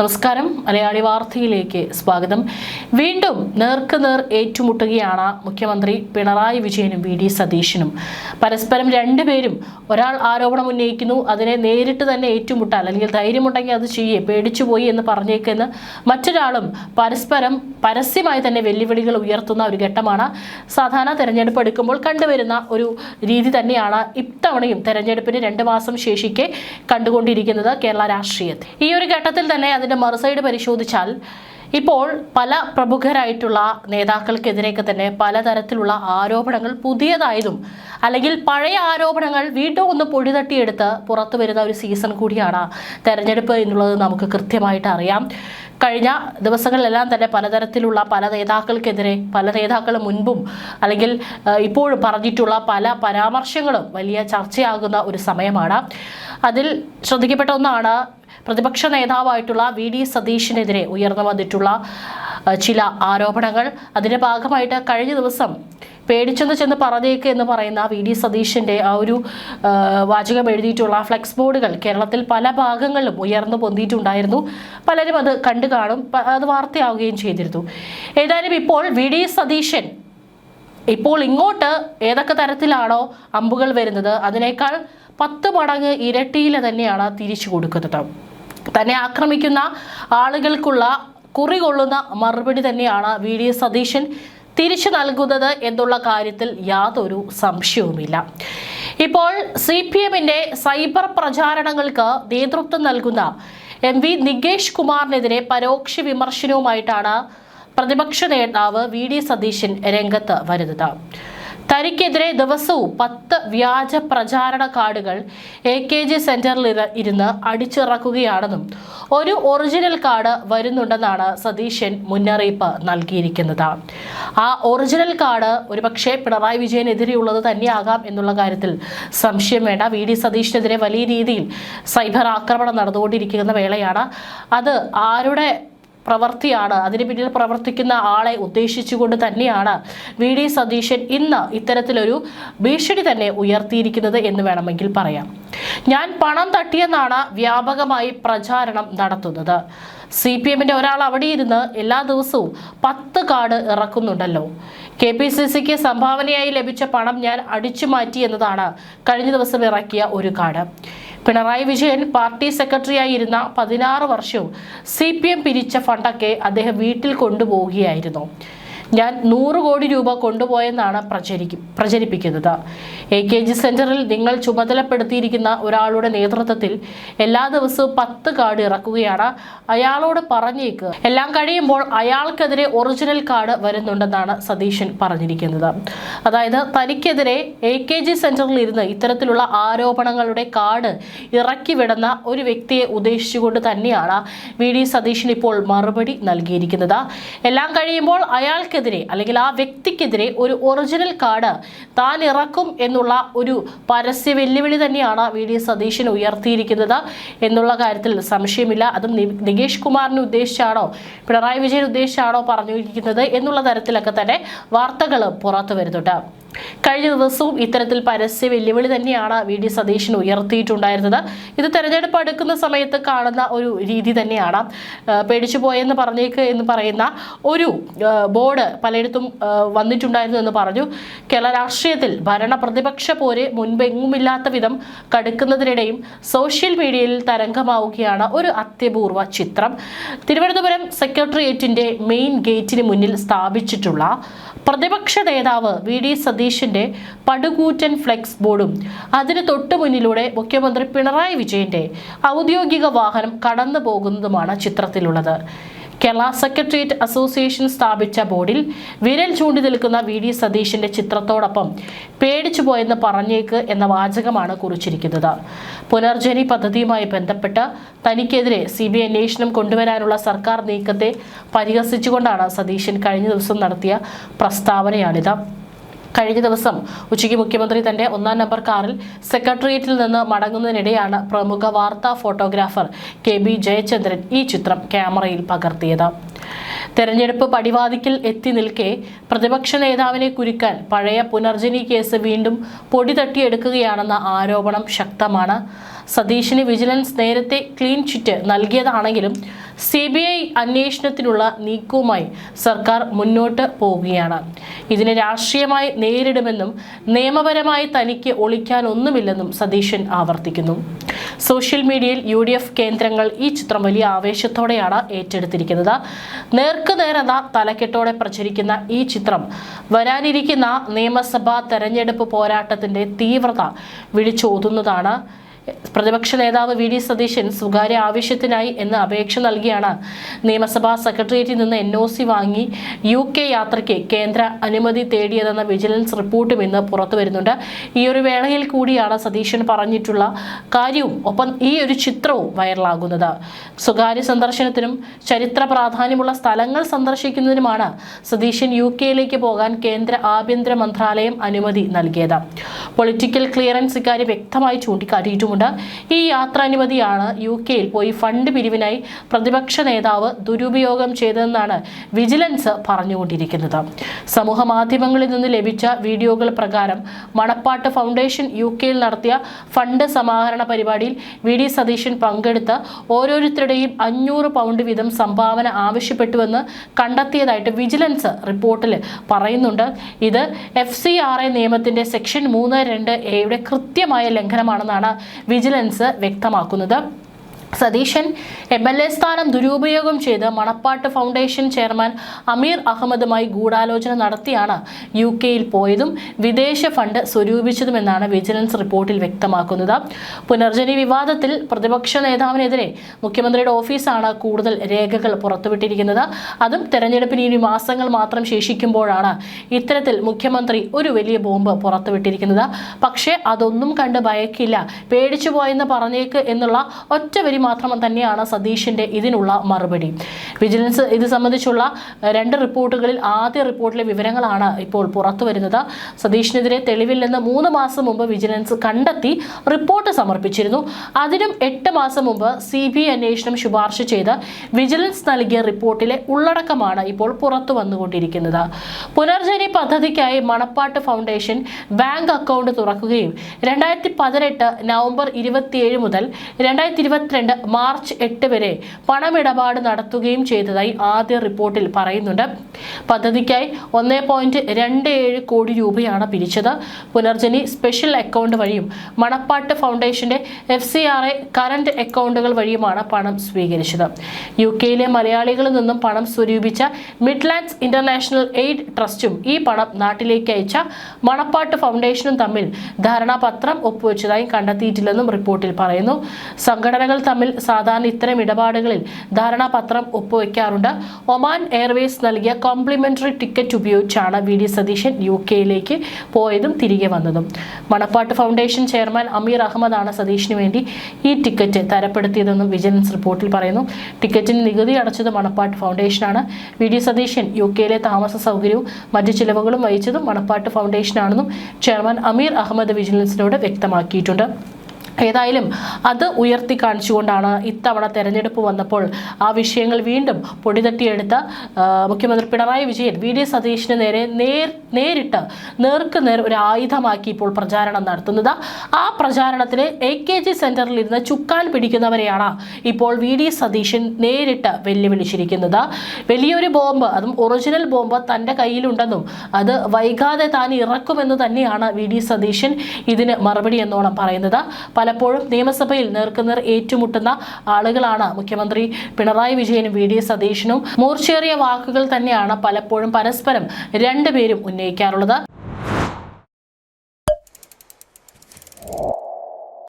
നമസ്കാരം. മലയാളി വാർത്തയിലേക്ക് സ്വാഗതം. വീണ്ടും നേർക്ക് നേർ ഏറ്റുമുട്ടുകയാണ് മുഖ്യമന്ത്രി പിണറായി വിജയനും വി ഡി സതീശനും. പരസ്പരം രണ്ടുപേരും ഒരാൾ ആരോപണം ഉന്നയിക്കുന്നു അതിനെ നേരിട്ട് തന്നെ ഏറ്റുമുട്ടാൽ അല്ലെങ്കിൽ ധൈര്യമുണ്ടെങ്കിൽ അത് ചെയ്യേ പേടിച്ചു പോയി എന്ന് പറഞ്ഞേക്കെന്ന് മറ്റൊരാളും പരസ്പരം പരസ്യമായി തന്നെ വെല്ലുവിളികൾ ഉയർത്തുന്ന ഒരു ഘട്ടമാണ്. സാധാരണ തെരഞ്ഞെടുപ്പ് എടുക്കുമ്പോൾ കണ്ടുവരുന്ന ഒരു രീതി തന്നെയാണ് ഇത്തവണയും തെരഞ്ഞെടുപ്പിന് രണ്ട് മാസം ശേഷിക്കെ കണ്ടുകൊണ്ടിരിക്കുന്നത് കേരള രാഷ്ട്രീയത്തെ. ഈ ഒരു ഘട്ടത്തിൽ തന്നെ അതിന്റെ മറുസൈഡ് പരിശോധിച്ചാൽ ഇപ്പോൾ പല പ്രമുഖരായിട്ടുള്ള നേതാക്കൾക്കെതിരെയൊക്കെ തന്നെ പലതരത്തിലുള്ള ആരോപണങ്ങൾ പുതിയതായതും അല്ലെങ്കിൽ പഴയ ആരോപണങ്ങൾ വീണ്ടും ഒന്ന് പൊടിതട്ടിയെടുത്ത് പുറത്തു വരുന്ന ഒരു സീസൺ കൂടിയാണ് തെരഞ്ഞെടുപ്പ് എന്നുള്ളത് നമുക്ക് കൃത്യമായിട്ട് അറിയാം. കഴിഞ്ഞ ദിവസങ്ങളിലെല്ലാം തന്നെ പലതരത്തിലുള്ള പല നേതാക്കൾക്കെതിരെ പല നേതാക്കൾ മുൻപും അല്ലെങ്കിൽ ഇപ്പോഴും പറഞ്ഞിട്ടുള്ള പല പരാമർശങ്ങളും വലിയ ചർച്ചയാകുന്ന ഒരു സമയമാണ്. അതിൽ ശ്രദ്ധിക്കപ്പെട്ട ഒന്നാണ് പ്രതിപക്ഷ നേതാവായിട്ടുള്ള വി ഡി സതീഷിനെതിരെ ഉയർന്നു വന്നിട്ടുള്ള ചില ആരോപണങ്ങൾ. അതിന്റെ ഭാഗമായിട്ട് കഴിഞ്ഞ ദിവസം പേടിച്ചെന്ന് ചെന്ന് പറഞ്ഞേക്ക് എന്ന് പറയുന്ന വി ഡി സതീഷിന്റെ ആ ഒരു വാചകം എഴുതിയിട്ടുള്ള ഫ്ലെക്സ് ബോർഡുകൾ കേരളത്തിൽ പല ഭാഗങ്ങളിലും ഉയർന്നു പൊന്തിയിട്ടുണ്ടായിരുന്നു. പലരും അത് കണ്ടു കാണും അത് വാർത്തയാവുകയും ചെയ്തിരുന്നു. ഏതായാലും ഇപ്പോൾ വി ഡി സതീശൻ ഇപ്പോൾ ഇങ്ങോട്ട് ഏതൊക്കെ തരത്തിലാണോ അമ്പുകൾ വരുന്നത് അതിനേക്കാൾ പത്ത് മടങ്ങ് ഇരട്ടിയിൽ തന്നെയാണ് തിരിച്ചു കൊടുക്കുന്നത്. തന്നെ ആക്രമിക്കുന്ന ആളുകൾക്കുള്ള കുറി കൊള്ളുന്ന മറുപടി തന്നെയാണ് വി ഡി സതീശൻ തിരിച്ചു നൽകുന്നത് എന്നുള്ള കാര്യത്തിൽ യാതൊരു സംശയവുമില്ല. ഇപ്പോൾ സി പി എമ്മിന്റെ സൈബർ പ്രചാരണങ്ങൾക്ക് നേതൃത്വം നൽകുന്ന എം വി നികേഷ് കുമാറിനെതിരെ പരോക്ഷ വിമർശനവുമായിട്ടാണ് പ്രതിപക്ഷ നേതാവ് വി ഡി സതീശൻ രംഗത്ത് വരുന്നത്. തനിക്കെതിരെ ദിവസവും പത്ത് വ്യാജ പ്രചാരണ കാർഡുകൾ എ കെ ജി സെന്ററിൽ ഇര- ഇരുന്ന് അടിച്ചിറക്കുകയാണെന്നും ഒരു ഒറിജിനൽ കാർഡ് വരുന്നുണ്ടെന്നാണ് സതീശൻ മുന്നറിയിപ്പ് നൽകിയിരിക്കുന്നത്. ആ ഒറിജിനൽ കാർഡ് ഒരുപക്ഷെ പിണറായി വിജയനെതിരെയുള്ളത് തന്നെയാകാം എന്നുള്ള കാര്യത്തിൽ സംശയം വേണ്ട. വി ഡി സതീഷിനെതിരെ വലിയ രീതിയിൽ സൈബർ ആക്രമണം നടന്നുകൊണ്ടിരിക്കുന്ന വേളയാണ്. അത് ആരുടെ പ്രവൃത്തിയാണ് അതിന് പിന്നിൽ പ്രവർത്തിക്കുന്ന ആളെ ഉദ്ദേശിച്ചുകൊണ്ട് തന്നെയാണ് വി. ഡി. സതീശൻ ഇന്ന് ഇത്തരത്തിലൊരു ഭീഷണി തന്നെ ഉയർത്തിയിരിക്കുന്നത് എന്ന് വേണമെങ്കിൽ പറയാം. ഞാൻ പണം തട്ടിയെന്നാണ് വ്യാപകമായി പ്രചാരണം നടത്തുന്നത്. സി. പി. എമ്മിന്റെ ഒരാൾ അവിടെ ഇരുന്ന് എല്ലാ ദിവസവും പത്ത് കാർഡ് ഇറക്കുന്നുണ്ടല്ലോ. കെ. പി. സി. സിക്ക് സംഭാവനയായി ലഭിച്ച പണം ഞാൻ അടിച്ചു മാറ്റി എന്നതാണ് കഴിഞ്ഞ ദിവസം ഇറക്കിയ ഒരു കാർഡ്. പിണറായി വിജയൻ പാർട്ടി സെക്രട്ടറിയായിരുന്ന പതിനാറ് വർഷവും സി പി എം പിരിച്ച ഫണ്ടൊക്കെ അദ്ദേഹം വീട്ടിൽ കൊണ്ടുപോവുകയായിരുന്നു. ഞാൻ നൂറ് കോടി രൂപ കൊണ്ടുപോയെന്നാണ് പ്രചരിക്കും പ്രചരിപ്പിക്കുന്നത്. എ കെ ജി സെന്ററിൽ നിങ്ങൾ ചുമതലപ്പെടുത്തിയിരിക്കുന്ന ഒരാളുടെ നേതൃത്വത്തിൽ എല്ലാ ദിവസവും പത്ത് കാർഡ് ഇറക്കുകയാണ്. അയാളോട് പറഞ്ഞേക്ക്. എല്ലാം കഴിയുമ്പോൾ അയാൾക്കെതിരെ ഒറിജിനൽ കാർഡ് വരുന്നുണ്ടെന്നാണ് സതീശൻ പറഞ്ഞിരിക്കുന്നത്. അതായത് തനിക്കെതിരെ എ കെ ജി സെന്ററിൽ ഇരുന്ന് ഇത്തരത്തിലുള്ള ആരോപണങ്ങളുടെ കാർഡ് ഇറക്കി വിടുന്ന ഒരു വ്യക്തിയെ ഉദ്ദേശിച്ചുകൊണ്ട് തന്നെയാണ് വി ഡി സതീശൻ ഇപ്പോൾ മറുപടി നൽകിയിരിക്കുന്നത്. എല്ലാം കഴിയുമ്പോൾ അയാൾക്കെതിരെ അല്ലെങ്കിൽ ആ വ്യക്തിക്കെതിരെ ഒരു ഒറിജിനൽ കാർഡ് താൻ ഇറക്കും എന്നുള്ള ഒരു പരസ്യ വെല്ലുവിളി തന്നെയാണ് വി ഡി സതീശൻ ഉയർത്തിയിരിക്കുന്നത് എന്നുള്ള കാര്യത്തിൽ സംശയമില്ല. അതും നികേഷ് കുമാറിനെ ഉദ്ദേശിച്ചാണോ പിണറായി വിജയൻ ഉദ്ദേശിച്ചാണോ പറഞ്ഞിരിക്കുന്നത് എന്നുള്ള തരത്തിലൊക്കെ തന്നെ വാർത്തകൾ പുറത്തു വരുന്നുണ്ട്. കഴിഞ്ഞ ദിവസവും ഇത്തരത്തിൽ പരസ്യ വെല്ലുവിളി തന്നെയാണ് വി ഡി സതീശൻ ഉയർത്തിയിട്ടുണ്ടായിരുന്നത്. ഇത് തെരഞ്ഞെടുപ്പ് അടുക്കുന്ന സമയത്ത് കാണുന്ന ഒരു രീതി തന്നെയാണ്. പേടിച്ചു പോയെന്ന് പറഞ്ഞേക്ക് എന്ന് പറയുന്ന ഒരു ബോർഡ് പലയിടത്തും വന്നിട്ടുണ്ടായിരുന്നു എന്ന് പറഞ്ഞു. കേരള രാഷ്ട്രീയത്തിൽ ഭരണ പ്രതിപക്ഷ പോര് മുൻപെങ്ങുമില്ലാത്ത വിധം കടുക്കുന്നതിനിടയും സോഷ്യൽ മീഡിയയിൽ തരംഗമാവുകയാണ് ഒരു അത്യപൂർവ ചിത്രം. തിരുവനന്തപുരം സെക്രട്ടേറിയറ്റിന്റെ മെയിൻ ഗേറ്റിന് മുന്നിൽ സ്ഥാപിച്ചിട്ടുള്ള പ്രതിപക്ഷ നേതാവ് വി ഡി സതീഷിന്റെ പടുകൂറ്റൻ ഫ്ലെക്സ് ബോർഡും അതിന് തൊട്ടു മുന്നിലൂടെ മുഖ്യമന്ത്രി പിണറായി വിജയന്റെ ഔദ്യോഗിക വാഹനം കടന്നു പോകുന്നതുമാണ് ചിത്രത്തിലുള്ളത്. കേരള സെക്രട്ടേറിയറ്റ് അസോസിയേഷൻ സ്ഥാപിച്ച ബോർഡിൽ വിരൽ ചൂണ്ടി നിൽക്കുന്ന വി ഡി സതീഷിന്റെ ചിത്രത്തോടൊപ്പം പേടിച്ചു പോയെന്ന് പറഞ്ഞേക്ക് എന്ന വാചകമാണ് കുറിച്ചിരിക്കുന്നത്. പുനർജനി പദ്ധതിയുമായി ബന്ധപ്പെട്ട് തനിക്കെതിരെ സി ബി അന്വേഷണം കൊണ്ടുവരാനുള്ള സർക്കാർ നീക്കത്തെ പരിഹസിച്ചുകൊണ്ടാണ് സതീശൻ കഴിഞ്ഞ ദിവസം നടത്തിയ പ്രസ്താവനയാണിത്. കഴിഞ്ഞ ദിവസം ഉച്ചയ്ക്ക് മുഖ്യമന്ത്രി തന്റെ ഒന്നാം നമ്പർ കാറിൽ സെക്രട്ടേറിയറ്റിൽ നിന്ന് മടങ്ങുന്നതിനിടെയാണ് പ്രമുഖ വാർത്താ ഫോട്ടോഗ്രാഫർ കെ ബി ജയചന്ദ്രൻ ഈ ചിത്രം ക്യാമറയിൽ പകർത്തിയത്. തെരഞ്ഞെടുപ്പ് പടിവാതിക്കൽ എത്തി നിൽക്കെ പ്രതിപക്ഷ നേതാവിനെ കുരുക്കാൻ പഴയ പുനർജനി കേസ് വീണ്ടും പൊടി തട്ടിയെടുക്കുകയാണെന്ന ആരോപണം ശക്തമാണ്. സതീഷിന് വിജിലൻസ് നേരത്തെ ക്ലീൻ ചിറ്റ് നൽകിയതാണെങ്കിലും സി ബി ഐ അന്വേഷണത്തിനുള്ള നീക്കവുമായി സർക്കാർ മുന്നോട്ട് പോവുകയാണ്. ഇതിനെ രാഷ്ട്രീയമായി നേരിടുമെന്നും നിയമപരമായി തനിക്ക് ഒളിക്കാനൊന്നുമില്ലെന്നും സതീശൻ ആവർത്തിക്കുന്നു. സോഷ്യൽ മീഡിയയിൽ യു ഡി എഫ് കേന്ദ്രങ്ങൾ ഈ ചിത്രം വലിയ ആവേശത്തോടെയാണ് ഏറ്റെടുത്തിരിക്കുന്നത്. നേർക്കുനേർ എന്ന തലക്കെട്ടോടെ പ്രചരിക്കുന്ന ഈ ചിത്രം വരാനിരിക്കുന്ന നിയമസഭാ തെരഞ്ഞെടുപ്പ് പോരാട്ടത്തിന്റെ തീവ്രത വിളിച്ചോതുന്നതാണ്. പ്രതിപക്ഷ നേതാവ് വി ഡി സതീശൻ സ്വകാര്യ ആവശ്യത്തിനായി എന്ന് അപേക്ഷ നൽകിയാണ്. നിയമസഭാ സെക്രട്ടേറിയറ്റിൽ നിന്ന് എൻ ഒ സി വാങ്ങി യു കെ യാത്രയ്ക്ക് കേന്ദ്ര അനുമതി തേടിയതെന്ന വിജിലൻസ് റിപ്പോർട്ടും ഇന്ന് പുറത്തു വരുന്നുണ്ട്. ഈ ഒരു വേളയിൽ കൂടിയാണ് സതീശൻ പറഞ്ഞിട്ടുള്ള കാര്യവും ഒപ്പം ഈ ഒരു ചിത്രവും വൈറലാകുന്നത്. സ്വകാര്യ സന്ദർശനത്തിനും ചരിത്ര പ്രാധാന്യമുള്ള സ്ഥലങ്ങൾ സന്ദർശിക്കുന്നതിനുമാണ് സതീശൻ യു കെയിലേക്ക് പോകാൻ കേന്ദ്ര ആഭ്യന്തര മന്ത്രാലയം അനുമതി നൽകിയത്. പൊളിറ്റിക്കൽ ക്ലിയറൻസ് ഇക്കാര്യം വ്യക്തമായി ചൂണ്ടിക്കാട്ടിയിട്ടുമുണ്ട്. ഈ യാത്രാനുമതിയാണ് യു കെയിൽ പോയി ഫണ്ട് പിരിവിനായി പ്രതിപക്ഷ നേതാവ് ദുരുപയോഗം ചെയ്തതെന്നാണ് വിജിലൻസ് പറഞ്ഞുകൊണ്ടിരിക്കുന്നത്. സമൂഹ മാധ്യമങ്ങളിൽ നിന്ന് ലഭിച്ച വീഡിയോകൾ പ്രകാരം മണപ്പാട്ട് ഫൗണ്ടേഷൻ യു കെയിൽ നടത്തിയ ഫണ്ട് സമാഹരണ പരിപാടിയിൽ വി ഡി സതീശൻ പങ്കെടുത്ത് ഓരോരുത്തരുടെയും അഞ്ഞൂറ് പൗണ്ട് വീതം സംഭാവന ആവശ്യപ്പെട്ടുവെന്ന് കണ്ടെത്തിയതായിട്ട് വിജിലൻസ് റിപ്പോർട്ടിൽ പറയുന്നുണ്ട്. ഇത് എഫ് സി ആർ എ നിയമത്തിന്റെ സെക്ഷൻ മൂന്ന് രണ്ട് എയുടെ കൃത്യമായ ലംഘനമാണെന്നാണ് വിജിലൻസ് വ്യക്തമാക്കുന്നത് സതീശൻ എം എൽ എ സ്ഥാനം ദുരുപയോഗം ചെയ്ത് മണപ്പാട്ട് ഫൗണ്ടേഷൻ ചെയർമാൻ അമീർ അഹമ്മദുമായി ഗൂഢാലോചന നടത്തിയാണ് യു കെയിൽ പോയതും വിദേശ ഫണ്ട് സ്വരൂപിച്ചതുമെന്നാണ് വിജിലൻസ് റിപ്പോർട്ടിൽ വ്യക്തമാക്കുന്നത്. പുനർജനി വിവാദത്തിൽ പ്രതിപക്ഷ നേതാവിനെതിരെ മുഖ്യമന്ത്രിയുടെ ഓഫീസാണ് കൂടുതൽ രേഖകൾ പുറത്തുവിട്ടിരിക്കുന്നത്. അതും തെരഞ്ഞെടുപ്പിന് ഇനി മാസങ്ങൾ മാത്രം ശേഷിക്കുമ്പോഴാണ് ഇത്തരത്തിൽ മുഖ്യമന്ത്രി ഒരു വലിയ ബോംബ് പുറത്തുവിട്ടിരിക്കുന്നത്. പക്ഷേ അതൊന്നും കണ്ട് ഭയക്കില്ല. പേടിച്ചു പോയെന്ന് പറഞ്ഞേക്ക് എന്നുള്ള ഒറ്റ മാത്രം തന്നെയാണ് സതീഷിന്റെ ഇതിനുള്ള മറുപടി. വിജിലൻസ് ഇത് സംബന്ധിച്ചുള്ള രണ്ട് റിപ്പോർട്ടുകളിൽ ആദ്യ റിപ്പോർട്ടിലെ വിവരങ്ങളാണ് ഇപ്പോൾ പുറത്തു വരുന്നത്. സതീഷിനെതിരെ തെളിവില്ലെന്ന് മൂന്ന് മാസം മുമ്പ് വിജിലൻസ് കണ്ടെത്തി റിപ്പോർട്ട് സമർപ്പിച്ചിരുന്നു. അതിനും എട്ട് മാസം മുമ്പ് സി ബി അന്വേഷണം ശുപാർശ ചെയ്ത് വിജിലൻസ് നൽകിയ റിപ്പോർട്ടിലെ ഉള്ളടക്കമാണ് ഇപ്പോൾ പുറത്തു വന്നുകൊണ്ടിരിക്കുന്നത്. പുനർജനി പദ്ധതിക്കായി മണപ്പാട്ട് ഫൗണ്ടേഷൻ ബാങ്ക് അക്കൗണ്ട് തുറക്കുകയും രണ്ടായിരത്തി പതിനെട്ട് നവംബർ ഇരുപത്തിയേഴ് മുതൽ രണ്ടായിരത്തി ഇരുപത്തിരണ്ട് മാർച്ച് എട്ട് വരെ പണമിടപാട് നടത്തുകയും ചെയ്തതായി ആദ്യ റിപ്പോർട്ടിൽ പറയുന്നുണ്ട്. പദ്ധതിക്കായി ഒന്നേ പോയിന്റ് രണ്ട് ഏഴ് കോടി രൂപയാണ് പിരിച്ചത്. പുനർജനി സ്പെഷ്യൽ അക്കൗണ്ട് വഴിയും മണപ്പാട്ട് ഫൗണ്ടേഷന്റെ F C R A current അക്കൗണ്ടുകൾ വഴിയുമാണ് പണം സ്വീകരിച്ചത്. യു കെയിലെ മലയാളികളിൽ നിന്നും പണം സ്വരൂപിച്ച മിഡ്ലാൻഡ്സ് ഇന്റർനാഷണൽ എയ്ഡ് ട്രസ്റ്റും ഈ പണം നാട്ടിലേക്ക് അയച്ച മണപ്പാട്ട് ഫൗണ്ടേഷനും തമ്മിൽ ധാരണാപത്രം ഒപ്പുവെച്ചതായി കണ്ടെത്തിയിട്ടില്ലെന്നും റിപ്പോർട്ടിൽ പറയുന്നു. സംഘടനകൾ തമ്മിൽ സാധാരണ ഇത്തരം ഇടപാടുകളിൽ ധാരണാപത്രം ഒപ്പുവെക്കാറുണ്ട്. ഒമാൻ എയർവേസ് നൽകിയ കോംപ്ലിമെന്ററി ടിക്കറ്റ് ഉപയോഗിച്ചാണ് വി ഡി സതീശൻ യു കെയിലേക്ക് പോയതും തിരികെ വന്നതും. മണപ്പാട്ട് ഫൗണ്ടേഷൻ ചെയർമാൻ അമീർ അഹമ്മദാണ് സതീഷിന് വേണ്ടി ഈ ടിക്കറ്റ് തരപ്പെടുത്തിയതെന്നും വിജിലൻസ് റിപ്പോർട്ടിൽ പറയുന്നു. ടിക്കറ്റിന് നികുതി അടച്ചത് മണപ്പാട്ട് ഫൗണ്ടേഷനാണ്. വി ഡി സതീശൻ യു കെയിലെ താമസ സൗകര്യവും മറ്റു ചിലവുകളും വഹിച്ചതും മണപ്പാട്ട് ഫൗണ്ടേഷനാണെന്നും ചെയർമാൻ അമീർ അഹമ്മദ് വിജിലൻസിനോട് വ്യക്തമാക്കിയിട്ടുണ്ട്. ഏതായാലും അത് ഉയർത്തി കാണിച്ചുകൊണ്ടാണ് ഇത്തവണ തെരഞ്ഞെടുപ്പ് വന്നപ്പോൾ ആ വിഷയങ്ങൾ വീണ്ടും പൊടിതട്ടിയെടുത്ത മുഖ്യമന്ത്രി പിണറായി വിജയൻ വി ഡി സതീഷിന് നേരെ നേർ നേരിട്ട് നേർക്ക് നേർ ഒരു ആയുധമാക്കി ഇപ്പോൾ പ്രചാരണം നടത്തുന്നത്. ആ പ്രചാരണത്തിന് എ കെ ജി സെന്ററിൽ ഇരുന്ന് ചുക്കാൻ പിടിക്കുന്നവരെയാണ് ഇപ്പോൾ വി ഡി സതീശൻ നേരിട്ട് വെല്ലുവിളിച്ചിരിക്കുന്നത്. വലിയൊരു ബോംബ് അതും ഒറിജിനൽ ബോംബ് തന്റെ കയ്യിലുണ്ടെന്നും അത് വൈകാതെ താൻ ഇറക്കുമെന്ന് തന്നെയാണ് വി ഡി സതീശൻ ഇതിന് മറുപടി എന്നോണം പറയുന്നത്. പലപ്പോഴും നിയമസഭയിൽ നേർക്കുനേർ ഏറ്റുമുട്ടുന്ന ആളുകളാണ് മുഖ്യമന്ത്രി പിണറായി വിജയനും വി ഡി സതീശനും. മൂർച്ചേറിയ വാക്കുകൾ തന്നെയാണ് പലപ്പോഴും പരസ്പരം രണ്ടുപേരും ഉന്നയിക്കാറുള്ളത്.